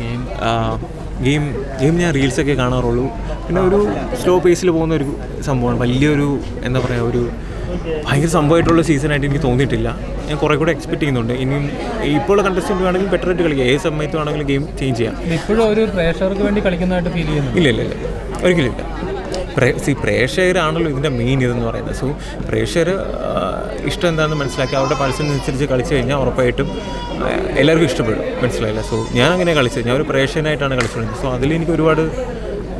Game game game ഞാൻ റീൽസൊക്കെ കാണാറുള്ളൂ. പിന്നെ ഒരു സ്ലോ പേസിൽ പോകുന്ന ഒരു സംഭവമാണ്. വലിയൊരു എന്താ പറയുക ഒരു ഭയങ്കര സംഭവമായിട്ടുള്ള സീസണായിട്ട് എനിക്ക് തോന്നിയിട്ടില്ല. ഞാൻ കുറേ കൂടെ എക്സ്പെക്ട് ചെയ്യുന്നുണ്ട്. ഇനിയും ഇപ്പോൾ കണ്ടസ്റ്റന്റ് വേണമെങ്കിൽ ബെറ്റർ ആയിട്ട് കളിക്കുക ഏത് സമയത്ത് വേണമെങ്കിലും ഗെയിം ചേഞ്ച് ചെയ്യാം. ഇപ്പോഴും ഒരു പ്രേക്ഷകർക്ക് വേണ്ടി കളിക്കുന്നതായിട്ട് ഫീൽ ചെയ്യുന്നു ഇല്ല ഇല്ല ഇല്ല. ഒരിക്കലും ഇല്ല. സി പ്രേക്ഷകരാണല്ലോ ഇതിന്റെ മെയിൻ ഇതെന്ന് പറയുന്നത്. സോ പ്രേക്ഷകർ ഇഷ്ടം എന്താണെന്ന് മനസ്സിലാക്കി അവരുടെ പൾസിനനുസരിച്ച് കളിച്ചു കഴിഞ്ഞാൽ ഉറപ്പായിട്ടും എല്ലാവർക്കും ഇഷ്ടപ്പെടും. മനസ്സിലായില്ല? സോ ഞാൻ അങ്ങനെ കളിച്ചത്. ഞാൻ ഒരു പ്രേക്ഷകനായിട്ടാണ് കളിച്ചിട്ടുള്ളത് സോ അതിൽ എനിക്ക് ഒരുപാട്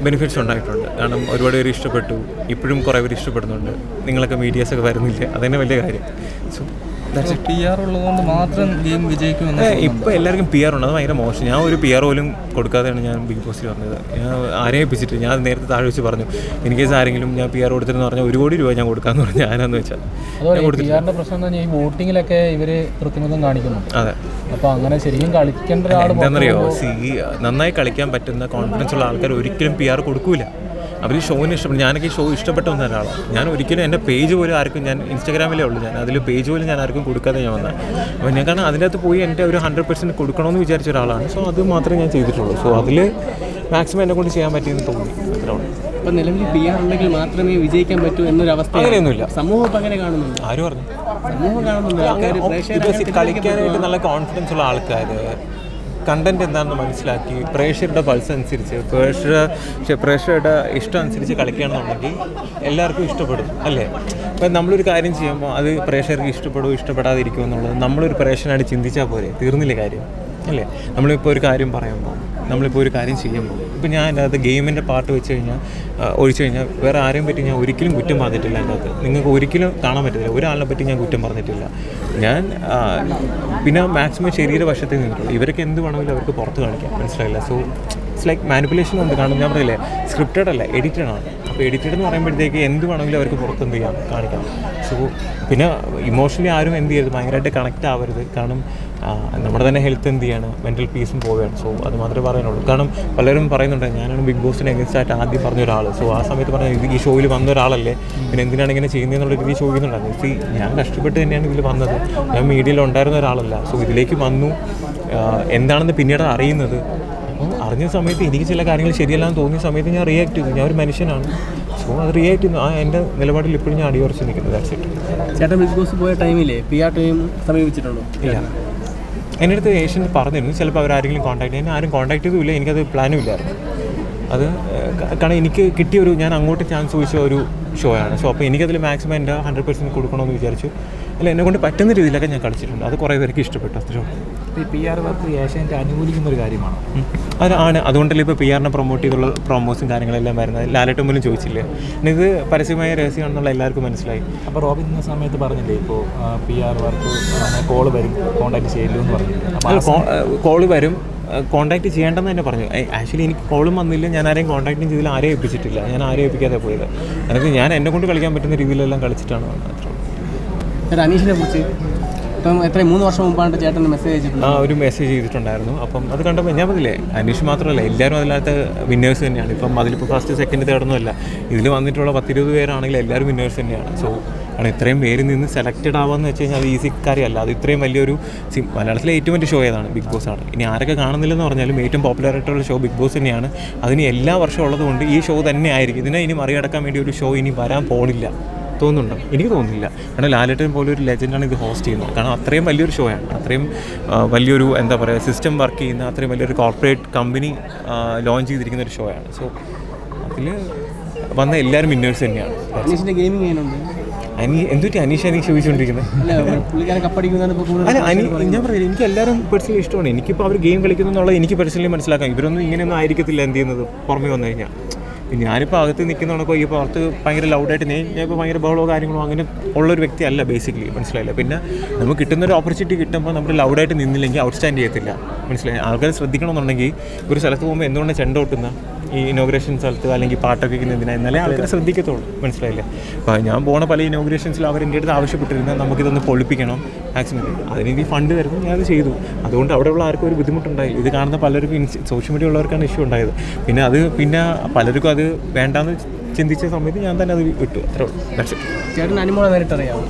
ബെനിഫിറ്റ്സ് ഉണ്ടായിട്ടുണ്ട്. കാരണം ഒരുപാട് പേര് ഇഷ്ടപ്പെട്ടു. ഇപ്പോഴും കുറേ പേര് ഇഷ്ടപ്പെടുന്നുണ്ട്. നിങ്ങളൊക്കെ മീഡിയാസൊക്കെ വരുന്നില്ല? അതന്നെ വലിയ കാര്യം. സോ ടി ആർ ഉള്ളതുകൊണ്ട് മാത്രം ഗെയിം വിജയിക്കുമെന്ന് ഇപ്പോൾ എല്ലാവർക്കും പി ആർ ഉണ്ട്. അത് ഭയങ്കര മോശം. ഞാൻ ഒരു പി ആർ പോലും കൊടുക്കാതെയാണ് ഞാൻ ബിഗ് ബോസിൽ പറഞ്ഞത്. ഞാൻ ആരെയും ഏൽപ്പിച്ചിട്ട് ഞാൻ നേരത്തെ താഴെ വെച്ച് പറഞ്ഞു. ഇൻ കേസ് ആരെങ്കിലും ഞാൻ പി ആർ കൊടുത്തിരുന്നു പറഞ്ഞാൽ ഒരു കോടി രൂപ ഞാൻ കൊടുക്കാന്ന് പറഞ്ഞു. ഞാനെന്ന് വെച്ചാൽ. അതുപോലെ ടി ആറിന്റെ പ്രശ്നം എന്ന് ഈ വോട്ടിങ്ങിലൊക്കെ ഇവർ കൃത്രിമത്വം കാണിക്കുന്നു അതെ. അപ്പൊ അങ്ങനെ ശരിക്കും കളിക്കേണ്ട ഒരാൾ എന്താണെന്നറിയോ സി നന്നായി കളിക്കാൻ പറ്റുന്ന കോൺഫിഡൻസ് ഉള്ള ആൾക്കാർ ഒരിക്കലും പി ആർ കൊടുക്കൂല. അവർ ഷോവിന് ഇഷ്ടപ്പെട്ടു ഞാനൊക്കെ ഈ ഷോ ഇഷ്ടപ്പെട്ട വന്ന ഒരാളാണ്. ഞാൻ ഒരിക്കലും എന്റെ പേജ് പോലും ആർക്കും ഞാൻ ഇൻസ്റ്റാഗ്രാമിലേ ഉള്ളൂ. ഞാൻ അതിൽ പേജ് പോലും ഞാൻ ആർക്കും കൊടുക്കാതെ ഞാൻ വന്നത്. അപ്പോൾ ഞാൻ കാരണം അതിന്റെ അകത്ത് പോയി എന്റെ ഒരു ഹൺഡ്രഡ് പെർസെന്റ് കൊടുക്കണമെന്ന് വിചാരിച്ച ഒരാളാണ്. സോ അത് മാത്രമേ ഞാൻ ചെയ്തിട്ടുള്ളൂ. സോ അതിൽ മാക്സിമം എന്നെ കൊണ്ട് ചെയ്യാൻ പറ്റിയെന്ന് തോന്നി. അത്രേ ഉള്ളൂ. ഇപ്പൊ നിലവിൽ പി ആർ ഉണ്ടെങ്കിൽ മാത്രമേ വിജയിക്കാൻ പറ്റൂ എന്നൊരു അവസ്ഥ അങ്ങനെയൊന്നുമില്ല. സമൂഹം ഇപ്പം അങ്ങനെ കാണുന്നുണ്ട്. ആരും പറഞ്ഞു? സമൂഹം കാണുന്നുണ്ട്. കളിക്കാനായിട്ട് നല്ല കോൺഫിഡൻസ് ഉള്ള ആൾക്കാർ കണ്ടന്റ് എന്താണെന്ന് മനസ്സിലാക്കി പ്രേക്ഷകരുടെ പൾസ് അനുസരിച്ച് പ്രേക്ഷക പ്രേക്ഷകരുടെ ഇഷ്ടം അനുസരിച്ച് കളിക്കുകയാണെന്നുണ്ടെങ്കിൽ എല്ലാവർക്കും ഇഷ്ടപ്പെടും അല്ലേ? ഇപ്പം നമ്മളൊരു കാര്യം ചെയ്യുമ്പോൾ അത് പ്രേക്ഷകർക്ക് ഇഷ്ടപ്പെടുമോ ഇഷ്ടപ്പെടാതിരിക്കുമോ എന്നുള്ളത് നമ്മളൊരു പ്രേക്ഷകനായിട്ട് ചിന്തിച്ചാൽ പോരെ തീർന്നില്ല കാര്യം അല്ലേ? നമ്മളിപ്പോൾ ഒരു കാര്യം പറയുമ്പോൾ നമ്മളിപ്പോൾ ഒരു കാര്യം ചെയ്യുമ്പോൾ ഇപ്പോൾ ഞാൻ അതിനകത്ത് ഗെയിമിന്റെ പാട്ട് വെച്ച് കഴിഞ്ഞാൽ ഒഴിച്ചു കഴിഞ്ഞാൽ വേറെ ആരെയും പറ്റി ഞാൻ ഒരിക്കലും കുറ്റം പറഞ്ഞിട്ടില്ല അതിനകത്ത് നിങ്ങൾക്ക് ഒരിക്കലും കാണാൻ പറ്റില്ല ഒരാളിനെ പറ്റി ഞാൻ കുറ്റം പറഞ്ഞിട്ടില്ല. ഞാൻ പിന്നെ മാക്സിമം ശരീര വശത്തിൽ നിന്നിട്ടുള്ളൂ. ഇവരൊക്കെ എന്ത് വേണമെങ്കിലും അവർക്ക് പുറത്ത് കാണിക്കാം. മനസ്സിലായില്ല? സോ ഇറ്റ്സ് ലൈക്ക് മാനിപ്പുലേഷൻ ഉണ്ട്. കാരണം ഞാൻ പറയില്ലേ സ്ക്രിപ്റ്റഡ് അല്ല എഡിറ്റഡ് ആണ്. അപ്പോൾ എഡിറ്റഡ് എന്ന് പറയുമ്പോഴത്തേക്ക് എന്ത് വേണമെങ്കിലും അവർക്ക് പുറത്ത് എന്ത് ചെയ്യാം? കാണിക്കാം. സോ പിന്നെ ഇമോഷണലി ആരും എന്ത് ചെയ്യരുത്. ഭയങ്കരമായിട്ട് കണക്റ്റ് ആവരുത്. കാരണം നമ്മുടെ തന്നെ ഹെൽത്ത് എന്ത് ചെയ്യാണ്? മെന്റൽ പീസും പോവുകയാണ്. സോ അത് മാത്രമേ പറയാനുള്ളൂ. കാരണം പലരും പറയുന്നുണ്ട് ഞാനാണ് ബിഗ് ബോസിന് എഗൻസ്റ്റ് ആയിട്ട് ആദ്യം പറഞ്ഞ ഒരാൾ സോ ആ സമയത്ത് പറഞ്ഞ ഈ ഷോയിൽ വന്ന ഒരാളല്ലേ? പിന്നെ എന്തിനാണ് ഇങ്ങനെ ചെയ്യുന്നതെന്നുള്ള രീതി ചോദിക്കുന്നുണ്ടായിരുന്നു. സി ഞാൻ കഷ്ടപ്പെട്ട് തന്നെയാണ് ഇതിൽ വന്നത്. ഞാൻ മീഡിയയിൽ ഉണ്ടായിരുന്ന ഒരാളല്ല. സോ ഇതിലേക്ക് വന്നു. എന്താണെന്ന് പിന്നീട് അറിയുന്നത്. അപ്പോൾ അറിഞ്ഞ സമയത്ത് എനിക്ക് ചില കാര്യങ്ങൾ ശരിയല്ലാന്ന് തോന്നിയ സമയത്ത് ഞാൻ റിയാക്ട് ചെയ്തു. ഞാൻ ഒരു മനുഷ്യനാണ്. സോ അത് റിയാക്ട് ചെയ്യുന്നു. ആ എന്റെ നിലപാടിൽ ഇപ്പോഴും ഞാൻ അടിയുറച്ച് നിൽക്കുന്നത് ദാറ്റ്സ് ഇറ്റ് ചേട്ടൻ ബിഗ് ബോസ് പോയ ടൈമില്ലേ പി ആർ ടീം സമീപിച്ചിട്ടുണ്ടോ? ഇല്ല. എന്റെ അടുത്ത് ഏഷ്യൻ പറഞ്ഞിരുന്നു. ചിലപ്പോൾ അവരാരെങ്കിലും കോൺടാക്ട് ചെയ്യാൻ ആരും കോൺടാക്ട് ചെയ്തുമില്ല. എനിക്കത് പ്ലാനും ഇല്ലായിരുന്നു. അത് കാരണം എനിക്ക് കിട്ടിയ ഒരു ഞാൻ അങ്ങോട്ട് ചാൻസ് ചോദിച്ച ഒരു ഷോ ആണ് സോ അപ്പോൾ എനിക്കതിൽ മാക്സിമം എന്റെ ഹൺഡ്രഡ് പെർസെന്റ് കൊടുക്കണമെന്ന് വിചാരിച്ചു. അല്ല എന്നെ കൊണ്ട് പറ്റുന്ന രീതിയിലൊക്കെ ഞാൻ കളിച്ചിട്ടുണ്ട്. അത് കുറേ പേർക്ക് ഇഷ്ടപ്പെട്ടു. അത്രയോ പി ആർ വർക്ക് ഏഷ്യന്റെ അനുകൂലിക്കുന്ന ഒരു കാര്യമാണ്? അതാണ് അത് ആണ്. അതുകൊണ്ടല്ലേ ഇപ്പോൾ പി ആറിനെ പ്രൊമോട്ട് ചെയ്തുള്ള പ്രൊമോസും കാര്യങ്ങളെല്ലാം വരുന്നത്. ലാലേട്ടൻ പോലും ചോദിച്ചില്ലേ? ഇത് പരസ്യമായ രഹസ്യമാണെന്നുള്ള എല്ലാവർക്കും മനസ്സിലായി. അപ്പോൾ റോബിൻ ഇന്ന സമയത്ത് പറഞ്ഞില്ലേ ഇപ്പോൾ പി ആർ വർക്ക് കോൾ വരും കോൺടാക്ട് ചെയ്യല്ലോ എന്ന് പറഞ്ഞു കോൾ കോൾ വരും. കോൺടാക്ട് ചെയ്യേണ്ടെന്ന് തന്നെ പറഞ്ഞു. ആക്ച്വലി എനിക്ക് കോളും വന്നില്ല. ഞാൻ ആരെയും കോൺടാക്റ്റും ചെയ്തില്ല. ആരെയും ഏൽപ്പിച്ചിട്ടില്ല. ഞാൻ ആരെയും ഏൽപ്പിക്കാതെ പോയത്. അതായത് ഞാൻ എന്നെ കൊണ്ട് കളിക്കാൻ പറ്റുന്ന രീതിയിലെല്ലാം കളിച്ചിട്ടാണ് വന്നത്. അനീഷിനെ കുറിച്ച് ഇപ്പം എത്ര മൂന്ന് വർഷം മുമ്പാണ് ചേട്ടൻ മെസ്സേജ് അയച്ചിട്ടുണ്ട് ആ ഒരു മെസ്സേജ് ചെയ്തിട്ടുണ്ടായിരുന്നു. അപ്പം അത് കണ്ടപ്പോൾ ഞാൻ പറഞ്ഞില്ലേ അനീഷ് മാത്രമല്ല എല്ലാവരും അതിനകത്ത് വിന്നേഴ്സ് തന്നെയാണ്. ഇപ്പം അതിലിപ്പോൾ ഫസ്റ്റ് സെക്കൻഡ് തേടൊന്നുമല്ല ഇതിൽ വന്നിട്ടുള്ള പത്തിരുപത് പേരാണെങ്കിൽ എല്ലാവരും വിന്നേഴ്സ് തന്നെയാണ്. സോ കാരണം ഇത്രയും പേരിൽ നിന്ന് സെലക്റ്റഡ് ആവാന്ന് വെച്ച് കഴിഞ്ഞാൽ അത് ഈസി കാര്യമല്ല. അത് ഇത്രയും വലിയൊരു മലയാളത്തിലെ ഏറ്റവും വലിയ ഷോ ഏതാണ്? ബിഗ് ബോസ് ആണ്. ഇനി ആരൊക്കെ കാണുന്നില്ലെന്ന് പറഞ്ഞാലും ഏറ്റവും പോപ്പുലർ ആയിട്ടുള്ള ഷോ ബിഗ് ബോസ് തന്നെയാണ്. അതിന് എല്ലാ വർഷവും ഉള്ളതുകൊണ്ട് ഈ ഷോ തന്നെ ആയിരിക്കും. ഇതിനെ ഇനി മറികടക്കാൻ വേണ്ടി ഒരു ഷോ ഇനി വരാൻ പോണില്ല. തോന്നുന്നുണ്ടോ? എനിക്ക് തോന്നുന്നില്ല. കാരണം ലാലേട്ടൻ പോലെ ഒരു ലെജൻഡാണ് ഇത് ഹോസ്റ്റ് ചെയ്യുന്നത്. കാരണം അത്രയും വലിയൊരു ഷോ ആണ്. അത്രയും വലിയൊരു എന്താ പറയുക സിസ്റ്റം വർക്ക് ചെയ്യുന്ന അത്രയും വലിയൊരു കോർപ്പറേറ്റ് കമ്പനി ലോഞ്ച് ചെയ്തിരിക്കുന്ന ഒരു ഷോ ആണ്. സോ അതിൽ വന്ന എല്ലാവരും വിന്നേഴ്സ് തന്നെയാണ്. ഗെയിമിംഗ് എങ്ങനെയുണ്ട്? അനി എന്തുപറ്റി അനീഷ് അനീഷ് ചോദിച്ചുകൊണ്ടിരിക്കുന്നത് അല്ല അനി ഞാൻ പറയില്ല എനിക്ക് എല്ലാവരും പേഴ്സണലി ഇഷ്ടമാണ്. എനിക്കിപ്പോൾ അവർ ഗെയിം കളിക്കുന്നു എന്നുള്ളത് എനിക്ക് പേഴ്സണലി മനസ്സിലാക്കാം. ഇവരൊന്നും ഇങ്ങനെയൊന്നും ആയിരിക്കത്തില്ല എന്ത് ചെയ്യുന്നത് പുറമേ വന്നു കഴിഞ്ഞാൽ. ഞാനിപ്പോൾ അകത്ത് നിൽക്കുന്നതാണോ ഈ പുറത്ത് ഭയങ്കര ലൗഡായിട്ട് ഞാൻ ഇപ്പോൾ ഭയങ്കര ബഹളോ കാര്യങ്ങളോ അങ്ങനെ ഉള്ളൊരു വ്യക്തിയല്ല ബേസിക്കലി മനസ്സിലായില്ല? പിന്നെ നമുക്ക് കിട്ടുന്ന ഒരു ഓപ്പർച്യൂണിറ്റി കിട്ടുമ്പോൾ നമ്മൾ ലൗഡായിട്ട് നിന്നില്ലെങ്കിൽ ഔട്ട് സ്റ്റാൻഡ് ചെയ്യത്തില്ല. മനസ്സിലായി? ആൾക്കാർ ശ്രദ്ധിക്കണമെന്നുണ്ടെങ്കിൽ ഒരു സ്ഥലത്ത് പോകുമ്പോൾ എന്തുകൊണ്ട് ചെണ്ട കൊട്ടുന്ന ഈ ഇനോഗ്രേഷൻ സ്ഥലത്ത് അല്ലെങ്കിൽ പാട്ടൊക്കെ വെക്കുന്നതിനാ എന്നാലേ ആൾക്കാർ ശ്രദ്ധിക്കത്തുള്ളൂ. മനസ്സിലായില്ലേ? അപ്പോൾ ഞാൻ പോണ പല ഇനോഗ്രേഷൻസിൽ അവർ എന്റെ അടുത്ത് ആവശ്യപ്പെട്ടിരുന്നത് നമുക്കിതൊന്ന് പൊളിപ്പിക്കണം മാക്സിമം അതിന് എനിക്ക് ഫണ്ട് തരുന്നു ഞാനത് ചെയ്തു. അതുകൊണ്ട് അവിടെയുള്ള ആർക്കും ഒരു ബുദ്ധിമുട്ടുണ്ടായി ഇത് കാണുന്ന പലർക്കും സോഷ്യൽ മീഡിയ ഉള്ളവർക്കാണ് ഇഷ്യൂ ഉണ്ടായത്. പിന്നെ അത് പിന്നെ പലർക്കും അത് വേണ്ടാന്ന് ചിന്തിച്ച സമയത്ത് ഞാൻ തന്നെ അത് വിട്ടു. അത്രേ ഉള്ളൂ. ചേട്ടൻ അനിമോളെ നേരിട്ട് അറിയാമോ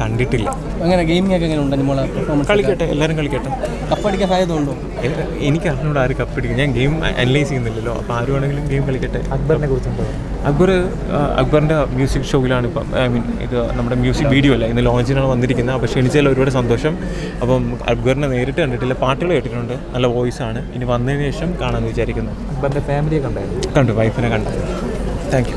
കണ്ടിട്ടില്ല. എങ്ങനെ ഗെയിമിംഗ് ഒക്കെ എങ്ങനെ ഉണ്ട് പെർഫോമൻസ് കളിക്കട്ടെ എല്ലാവരും കളിക്കട്ടെ. കപ്പടിക്കാൻ സാധ്യത ഉണ്ടോ എ- എനിക്ക് അറിഞ്ഞൂടെ ആര് കപ്പടിക്കും ഞാൻ ഗെയിം അനലൈസ് ചെയ്യുന്നില്ലല്ലോ. അപ്പോൾ ആര് വേണമെങ്കിലും ഗെയിം കളിക്കട്ടെ. അക്ബറിനെ കുറിച്ചുണ്ടോ അക്ബർ അക്ബറിന്റെ അക്ബറിന്റെ മ്യൂസിക് ഷോയിലാണ് ഇപ്പം ഐ മീൻ ഇത് നമ്മുടെ മ്യൂസിക് വീഡിയോ അല്ല? ഇന്ന് ലോഞ്ചിനാണ് വന്നിരിക്കുന്നത്. അപ്പോൾ ക്ഷണിച്ചാൽ ഒരുപാട് സന്തോഷം. അപ്പം അക്ബറിനെ നേരിട്ട് കണ്ടിട്ടില്ല. പാട്ടുകൾ കേട്ടിട്ടുണ്ട്. നല്ല വോയിസ് ആണ്. ഇനി വന്നതിന് ശേഷം കാണാമെന്ന് വിചാരിക്കുന്നു. അക്ബറിന്റെ ഫാമിലിയെ കണ്ടായിരുന്നു. കണ്ടു വൈഫിനെ കണ്ടായിരുന്നു താങ്ക് യു